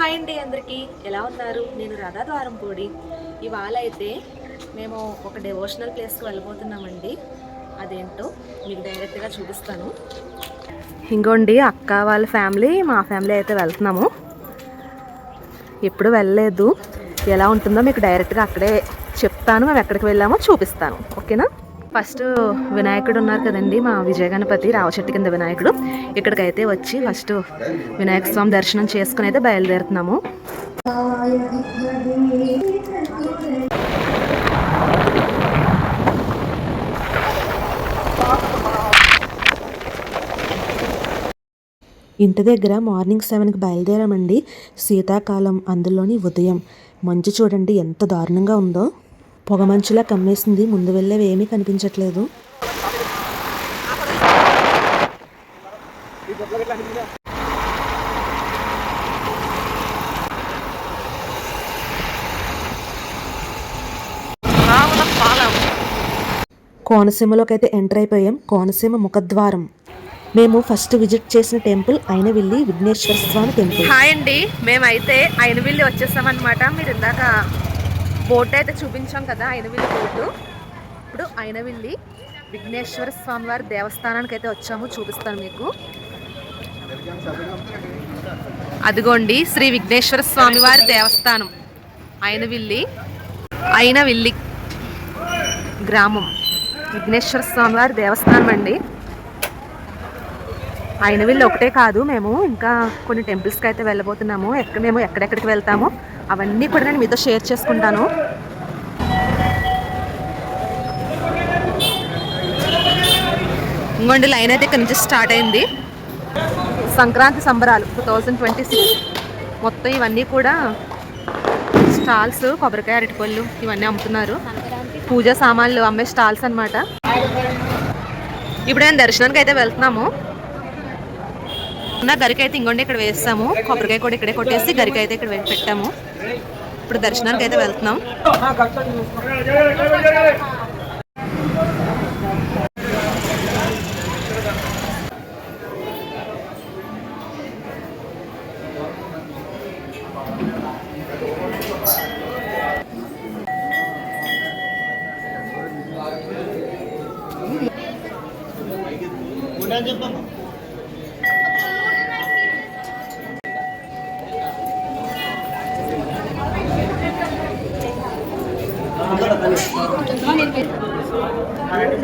Hi అండి అందరికీ. ఎలా ఉన్నారు? నేను రాధా ద్వారంపూడి ఇవాళ అయితే మేము ఒక డివోషనల్ ప్లేస్కి వెళ్ళిపోతున్నామండి అదేంటో మీకు డైరెక్ట్గా చూపిస్తాను. ఇంకోండి అక్క వాళ్ళ ఫ్యామిలీ మా ఫ్యామిలీ అయితే వెళ్తున్నాము. ఎప్పుడు వెళ్ళలేదు. ఎలా ఉంటుందో మీకు డైరెక్ట్గా అక్కడే చెప్తాను. మేము ఎక్కడికి వెళ్ళామో చూపిస్తాను. ఓకేనా? ఫస్ట్ వినాయకుడు ఉన్నారు కదండి మా విజయ గణపతి రావచెట్టు కింద వినాయకుడు. ఇక్కడికైతే వచ్చి ఫస్ట్ వినాయక స్వామి దర్శనం చేసుకుని అయితే బయలుదేరుతున్నాము. ఇంటి దగ్గర మార్నింగ్ సెవెన్కి బయలుదేరామండి. శీతాకాలం అందులోని ఉదయం. మంచు చూడండి ఎంత దారుణంగా ఉందో. పొగ మంచులా కమ్మేసింది. ముందు వెళ్ళేవి ఏమీ కనిపించట్లేదు. కోనసీమలోకి అయితే ఎంటర్ అయిపోయాం. కోనసీమ ముఖద్వారం. మేము ఫస్ట్ విజిట్ చేసిన temple Ainavilli Vighneshwara Swamy temple. Hi అండి. మేమైతే అయినవిల్లి వచ్చేసామన్నమాట. మీరు ఇందాక బోట్ అయితే చూపించాం కదా ఐనవిల్లి బోటు. ఇప్పుడు ఐనవిల్లి విఘ్నేశ్వర స్వామివారి దేవస్థానానికి అయితే వచ్చాము చూపిస్తాను మీకు. అదిగోండి శ్రీ విఘ్నేశ్వర స్వామివారి దేవస్థానం. అయినవిల్లి అయినవిల్లి గ్రామం. విఘ్నేశ్వర స్వామివారి దేవస్థానం అండి. అయినవిల్లి ఒకటే కాదు మేము ఇంకా కొన్ని టెంపుల్స్కి అయితే వెళ్ళబోతున్నాము. ఎక్కడ మేము ఎక్కడెక్కడికి వెళ్తాము? అవన్నీ కూడా నేను మీతో షేర్ చేసుకుంటాను. ఇంకోండి లైన్ అయితే ఇక్కడ నుంచి స్టార్ట్ అయింది. సంక్రాంతి సంబరాలు టూ థౌజండ్ ట్వంటీ సిక్స్. మొత్తం ఇవన్నీ కూడా స్టాల్స్ కొబ్బరికాయ అరటిపళ్ళు ఇవన్నీ అమ్ముతున్నారు. పూజా సామాన్లు అమ్మే స్టాల్స్ అన్నమాట. ఇప్పుడు నేను దర్శనానికి అయితే వెళ్తున్నాము. నా గరికైతే అయితే ఇక్కడ వేస్తాము. కొబ్బరికాయ కూడా ఇక్కడే కొట్టేసి గరికైతే అయితే ఇక్కడ పెట్టాము. ఇప్పుడు దర్శనానికి అయితే వెళ్తున్నాం.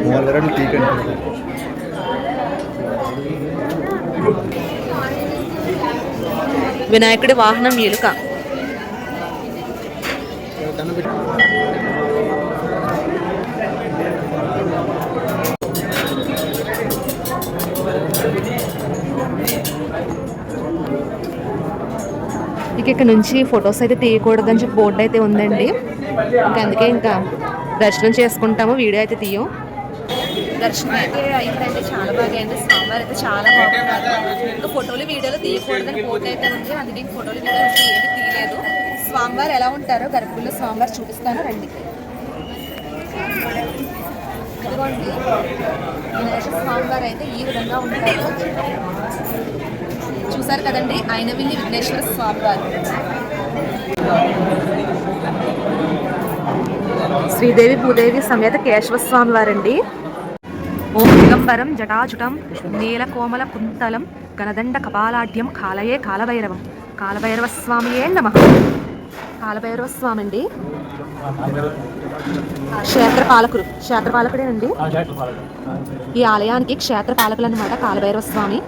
మూడు టీ కంటే వినాయకుడి వాహనం ఎలుక. ఇక ఇక్కడ నుంచి ఫొటోస్ అయితే తీయకూడదని చెప్పి బోర్డు అయితే ఉందండి. ఇంకా అందుకే ఇంకా దర్శనం చేసుకుంటాము వీడియో అయితే తీయం. దర్శనం అయితే అయిందండి చాలా బాగా అయింది. స్వామివారు అయితే చాలా బాగున్నారు ఇంకా ఫోటోలు వీడియోలు తీయకూడదని బోర్డు అయితే ఉంది. అందుకే ఫోటోలు వీడియోలు అయితే తీయలేదు. స్వామివారు ఎలా ఉంటారో గర్భుల్లో స్వామివారు చూపిస్తాను రండి. ఇదిగోండి. వినాయక స్వామివారు అయితే ఈ విధంగా ఉంటారు. చూసారు కదండి అయినవిల్లి విఘ్నేశ్వర స్వామివారు. శ్రీదేవి భూదేవి సమేత కేశవ స్వామి వారండి ఓం దిగంబరం జటాజుటం నీలకోమల కుంతలం గణదండ కపాలాఢ్యం కాలయే కాలభైరవం. కాలభైరవ స్వామియే నమ. కాలభైరవ స్వామి అండి క్షేత్రపాలకులు క్షేత్రపాలకుడేనండి ఈ ఆలయానికి క్షేత్రపాలకులు అనమాట కాలభైరవ స్వామి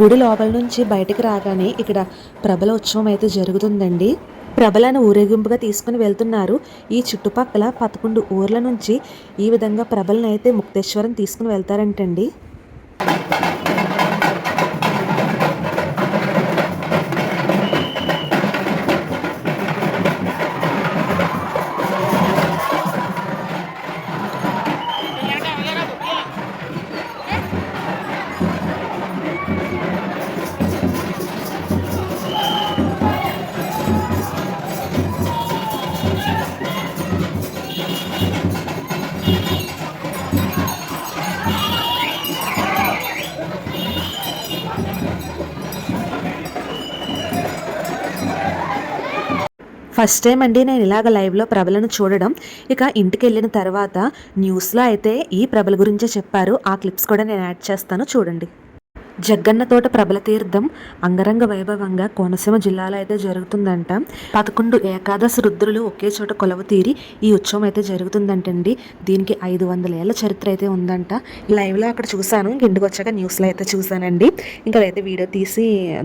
గుడి లోపల నుంచి బయటకు రాగానే ఇక్కడ ప్రభల ఉత్సవం అయితే జరుగుతుందండి. ప్రభలను ఊరేగింపుగా తీసుకుని వెళ్తున్నారు. ఈ చుట్టుపక్కల పదకొండు ఊర్ల నుంచి ఈ విధంగా ప్రభలను అయితే ముక్తేశ్వరం తీసుకుని వెళ్తారంటండి. ఫస్ట్ టైం అండి నేను ఇలాగ లైవ్లో ప్రభలను చూడడం. ఇక ఇంటికి వెళ్ళిన తర్వాత న్యూస్లో అయితే ఈ ప్రభల గురించే చెప్పారు. ఆ క్లిప్స్ కూడా నేను యాడ్ చేస్తాను. చూడండి. జగ్గన్న తోట ప్రబల తీర్థం అంగరంగ వైభవంగా కోనసీమ జిల్లాలో అయితే జరుగుతుందంట. పదకొండు ఏకాదశి రుద్రులు ఒకే చోట కొలవ తీరి ఈ ఉత్సవం అయితే జరుగుతుందంటండి. దీనికి ఐదు వందల ఏళ్ళ చరిత్ర అయితే ఉందంట. లైవ్లో అక్కడ చూశాను. ఇంటికి వచ్చాక న్యూస్లో అయితే చూశానండి. ఇంకా అయితే వీడియో తీసి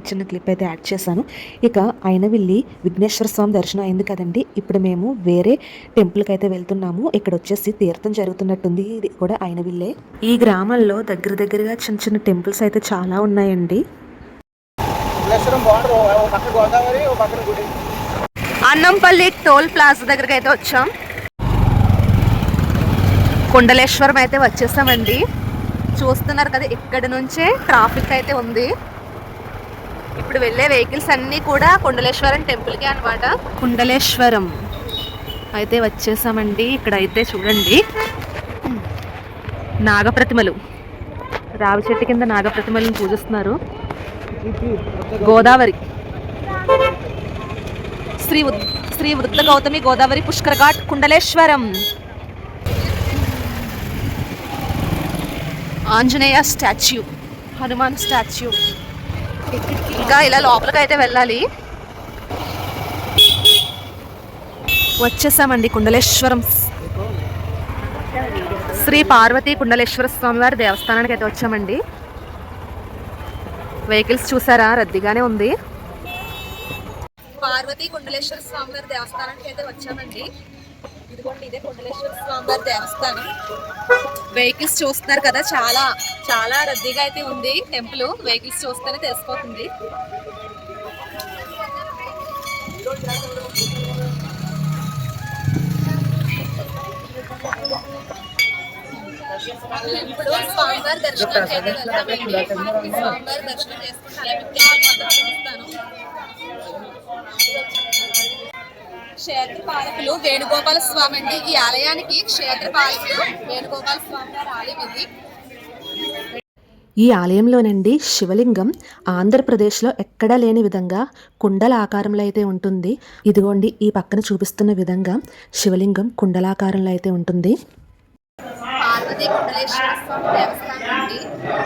చిన్న క్లిప్ అయితే యాడ్ చేశాను. ఇక అయినవిల్లి విఘ్నేశ్వర స్వామి దర్శనం అయింది కదండి. ఇప్పుడు మేము వేరే టెంపుల్కి అయితే వెళ్తున్నాము. ఇక్కడ వచ్చేసి తీర్థం జరుగుతున్నట్టుంది. ఇది కూడా అయినవిల్లే. ఈ గ్రామంలో దగ్గర దగ్గరగా చిన్న చిన్న టెంపుల్స్ అయితే చాలా ఉన్నాయండి. పక్కన గుడి. అన్నంపల్లి టోల్ ప్లాజా దగ్గరికి అయితే వచ్చాం. కుండలేశ్వరం అయితే వచ్చేసామండి. చూస్తున్నారు కదా ఇక్కడి నుంచే ట్రాఫిక్ అయితే ఉంది. ఇప్పుడు వెళ్ళే వెహికల్స్ అన్నీ కూడా కుండలేశ్వరం టెంపుల్కే అన్నమాట. కుండలేశ్వరం అయితే వచ్చేసామండి. ఇక్కడ అయితే చూడండి. నాగప్రతిమలు. రావి చెట్టు కింద నాగప్రతిమలను పూజిస్తున్నారు. గోదావరి. శ్రీ శ్రీ వృద్ధ Gautami Godavari Pushkar ghat Kundaleswaram. Anjaneya statue Hanuman statue. ఇంకా ఇలా లోపలికి అయితే వెళ్ళాలి. వచ్చేసామండి కుండలేశ్వరం. శ్రీ పార్వతి కుండలేశ్వర స్వామి వారి దేవస్థానానికి అయితే వచ్చామండి. వెహికల్స్ చూసారా? రద్దీగానే ఉంది. పార్వతి కుండలేశ్వర స్వామి వారి దేవస్థానానికి అయితే వచ్చామండి. ఇదిగోండి ఇదే కుండలేశ్వర స్వామివారి దేవస్థానం. వెహికల్స్ చూస్తున్నారు కదా చాలా చాలా రద్దీగా అయితే ఉంది టెంపుల్. వెహికల్స్ చూస్తేనే తెలిసిపోతుంది. ఇప్పుడు స్వామివారి దర్శనానికి అయితే వెళ్తామండి స్వామివారి దర్శనం చేసుకుంటే అలా మీకు టెంపుల్ మొత్తం చూస్తాను. క్షేత్ర పాలకులు వేణుగోపాల స్వామి అండి. ఈ ఆలయానికి క్షేత్ర పాలకులు వేణుగోపాల స్వామి గారి ఆలయం ఇది. ఈ ఆలయంలోనండి శివలింగం ఆంధ్రప్రదేశ్లో ఎక్కడా లేని విధంగా కుండల ఆకారంలో అయితే ఉంటుంది. ఇదిగోండి ఈ పక్కన చూపిస్తున్న విధంగా శివలింగం కుండలాకారంలో అయితే ఉంటుంది. పార్వతీ కుండలేశ్వర స్వామి దేవస్థానం అండి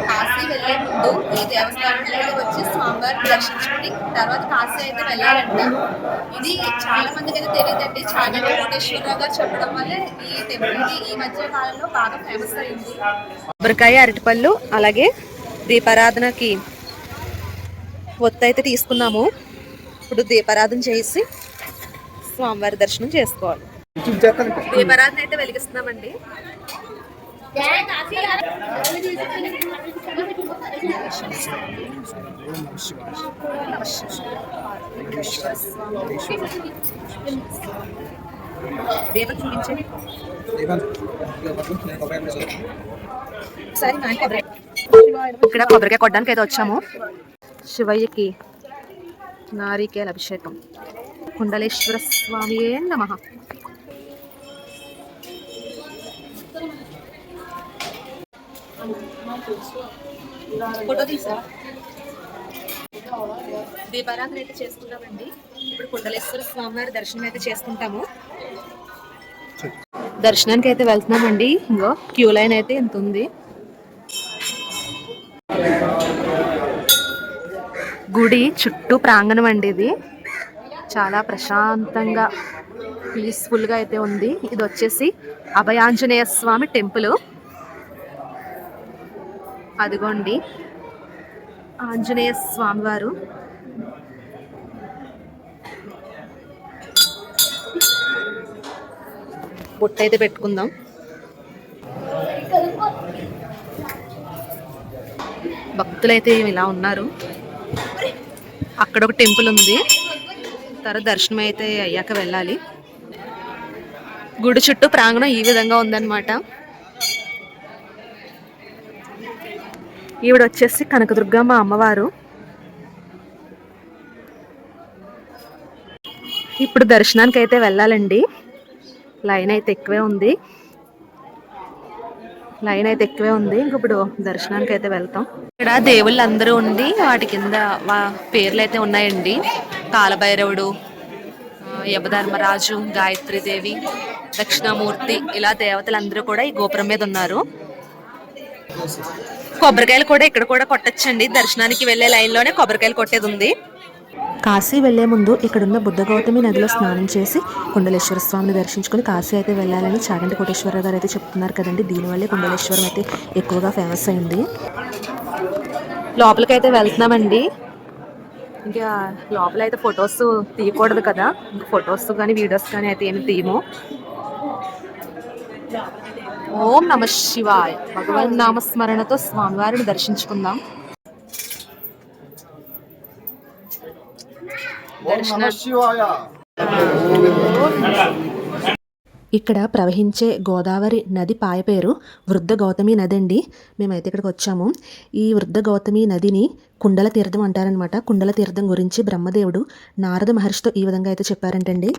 కాశీ వెళ్ళే ముందు ఈ దేవస్థానంలో వచ్చి స్వామివారిని దర్శించుకుని తర్వాత కాశీ అయితే వెళ్ళాలంట ఇది చాలా మందికి అయితే తెలియదండి చాలా కోటేశ్వరరావు గారు చెప్పడం వల్ల ఈ టెంపుల్ ఈ మధ్య కాలంలో బాగా ఫేమస్ అయింది కొబ్బరికాయ అరటిపళ్ళు అలాగే దీపారాధనకి ఒత్తు అయితే తీసుకున్నాము. ఇప్పుడు దీపారాధన చేసి స్వామివారి దర్శనం చేసుకోవాలి. దీపారాధన అయితే వెలిగిస్తున్నామండి. చూపించండి ఇక్కడ కొబ్బరికాయ కొట్టడానికి అయితే వచ్చాము. శివయ్యకి నారికేల అభిషేకం. కుండలేశ్వర స్వామియే నమః. ఫోటో తీసా? దీపారాధన అయితే చేసుకున్నామండి ఇప్పుడు కుండలేశ్వర స్వామివారి దర్శనం అయితే చేసుకుంటాము. దర్శనానికి అయితే వెళ్తున్నామండి. ఇంకో క్యూ లైన్ అయితే ఎంత ఉంది. గుడి చుట్టూ ప్రాంగణం అండి ఇది. చాలా ప్రశాంతంగా పీస్ఫుల్గా అయితే ఉంది. ఇది వచ్చేసి అభయాంజనేయ స్వామి టెంపుల్. అదిగోండి. ఆంజనేయ స్వామివారు. బుట్ట బొట్టు అయితే పెట్టుకుందాం. భక్తులైతే ఇలా ఉన్నారు. అక్కడ ఒక టెంపుల్ ఉంది. తర్వాత దర్శనం అయితే అయ్యాక వెళ్ళాలి. గుడి చుట్టూ ప్రాంగణం ఈ విధంగా ఉందన్నమాట. ఈవిడ వచ్చేసి కనకదుర్గమ్మ అమ్మవారు. ఇప్పుడు దర్శనానికి అయితే వెళ్ళాలండి. లైన్ అయితే ఎక్కువే ఉంది. లైన్ అయితే ఎక్కువే ఉంది. ఇంక ఇప్పుడు దర్శనానికి అయితే వెళ్తాం. ఇక్కడ దేవుళ్ళు అందరూ ఉండి వాటి కింద వా పేర్లు అయితే ఉన్నాయండి. కాలభైరవుడు యమధర్మరాజు గాయత్రీదేవి దక్షిణామూర్తి ఇలా దేవతలందరూ కూడా ఈ గోపురం మీద ఉన్నారు. కొబ్బరికాయలు కూడా ఇక్కడ కూడా కొట్టచ్చండి. దర్శనానికి వెళ్ళే లైన్లోనే కొబ్బరికాయలు కొట్టేది ఉంది కాశీ వెళ్ళే ముందు ఇక్కడున్న బుద్ధ గౌతమి నదిలో స్నానం చేసి కుండలేశ్వర స్వామిని దర్శించుకుని కాశీ అయితే వెళ్ళాలని చాగంటి కోటేశ్వర గారు అయితే చెప్తున్నారు కదండి. దీనివల్లే కుండలేశ్వరం అయితే ఎక్కువగా ఫేమస్ అయింది. లోపలికి అయితే వెళ్తున్నామండి. ఇంకా లోపల అయితే ఫొటోస్ తీయకూడదు కదా. ఇంకా ఫొటోస్ కానీ వీడియోస్ కానీ అయితే ఏమి తీయము. ఓం నమ శివాయ. భగవన్ నామస్మరణతో స్వామివారిని దర్శించుకుందాం. ఓం నమః శివాయ. ఇక్కడ ప్రవహించే గోదావరి నది పాయ పేరు వృద్ధ గౌతమి నది అండి. మేమైతే ఇక్కడికి వచ్చాము. ఈ వృద్ధ గౌతమి నదిని కుండల తీర్థం అంటారనమాట కుండల తీర్థం గురించి బ్రహ్మదేవుడు నారద మహర్షితో ఈ విధంగా అయితే చెప్పారంటండి.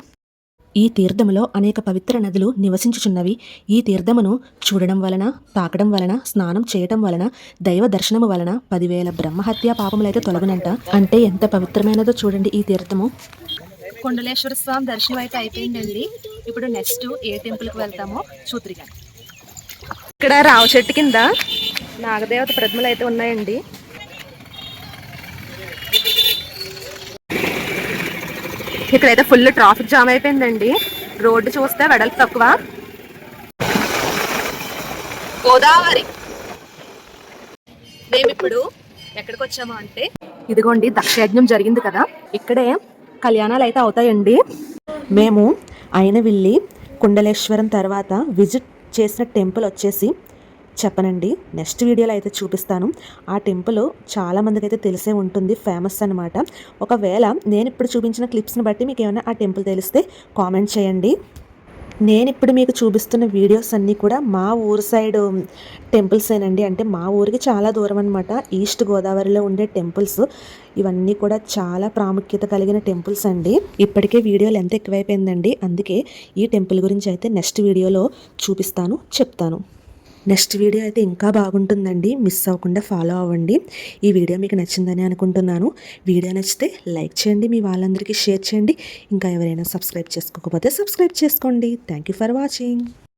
ఈ తీర్థములో అనేక పవిత్ర నదులు నివసించుచున్నవి. ఈ తీర్థమును చూడడం వలన తాకడం వలన స్నానం చేయటం వలన దైవ దర్శనము వలన పదివేల బ్రహ్మహత్య పాపములైతే తొలగునంట. అంటే ఎంత పవిత్రమైనదో చూడండి ఈ తీర్థము. కొండలేశ్వర స్వామి దర్శనం అయితే అయిపోయిందండి. ఇప్పుడు నెక్స్ట్ ఏ టెంపుల్కి వెళ్తామో చూతురిగా ఇక్కడ రావు చెట్టు కింద నాగదేవత ప్రతిమలు అయితే ఉన్నాయండి. ఇక్కడైతే ఫుల్ ట్రాఫిక్ జామ్ అయిపోయిందండి. రోడ్డు చూస్తే వెడల్పు తక్కువ. గోదావరి. మేము ఇప్పుడు ఎక్కడికి వచ్చాము అంటే ఇదిగోండి దక్షయజ్ఞం జరిగింది కదా. ఇక్కడే కళ్యాణాలు అయితే అవుతాయండి. మేము అయినవిల్లి కుండలేశ్వరం తర్వాత విజిట్ చేసిన టెంపుల్ వచ్చేసి చెప్పనండి. నెక్స్ట్ వీడియోలో అయితే చూపిస్తాను. ఆ టెంపుల్ చాలా మందికి అయితే తెలిసే ఉంటుంది. ఫేమస్ అనమాట ఒకవేళ నేను ఇప్పుడు చూపించిన క్లిప్స్ని బట్టి మీకు ఏమైనా ఆ టెంపుల్ తెలిస్తే కామెంట్ చేయండి. నేను ఇప్పుడు మీకు చూపిస్తున్న వీడియోస్ అన్నీ కూడా మా ఊరు సైడ్ టెంపుల్సేనండి. అంటే మా ఊరికి చాలా దూరం అనమాట ఈస్ట్ గోదావరిలో ఉండే టెంపుల్స్. ఇవన్నీ కూడా చాలా ప్రాముఖ్యత కలిగిన టెంపుల్స్ అండి. ఇప్పటికే వీడియోలు ఎంత ఎక్కువైపోయిందండి. అందుకే ఈ టెంపుల్ గురించి అయితే నెక్స్ట్ వీడియోలో చూపిస్తాను చెప్తాను. నెక్స్ట్ వీడియో అయితే ఇంకా బాగుంటుందండి. మిస్ అవ్వకుండా ఫాలో అవ్వండి. ఈ వీడియో మీకు నచ్చిందని అనుకుంటున్నాను. వీడియో నచ్చితే లైక్ చేయండి మీ వాళ్ళందరికీ షేర్ చేయండి. ఇంకా ఎవరైనా సబ్స్క్రైబ్ చేసుకోకపోతే సబ్స్క్రైబ్ చేసుకోండి. Thank you for watching